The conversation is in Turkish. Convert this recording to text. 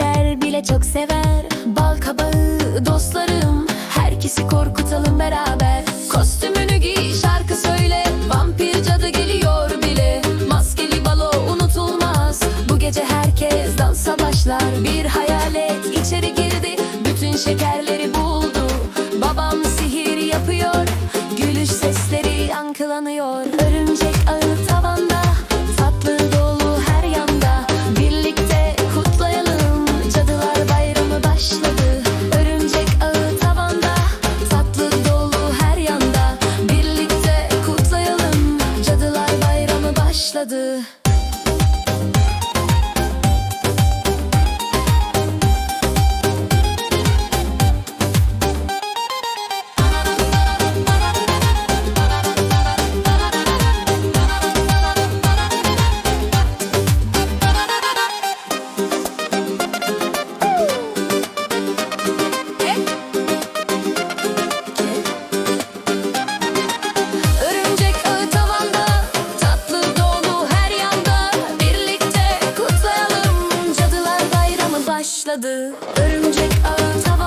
ele ver Bal kabağı dostlarım. Herkesi korkutalım beraber. Kostümünü giy şarkı söyle. Vampir cadı geliyor bile. Maskeli balo unutulmaz. Bu gece herkes dansa başlar. Bir hayalet içeri girdi. Bütün şekerleri buldu. Babam sihir yapıyor. Gülüş sesleri yankılanıyor başladı. Örümcek tavanda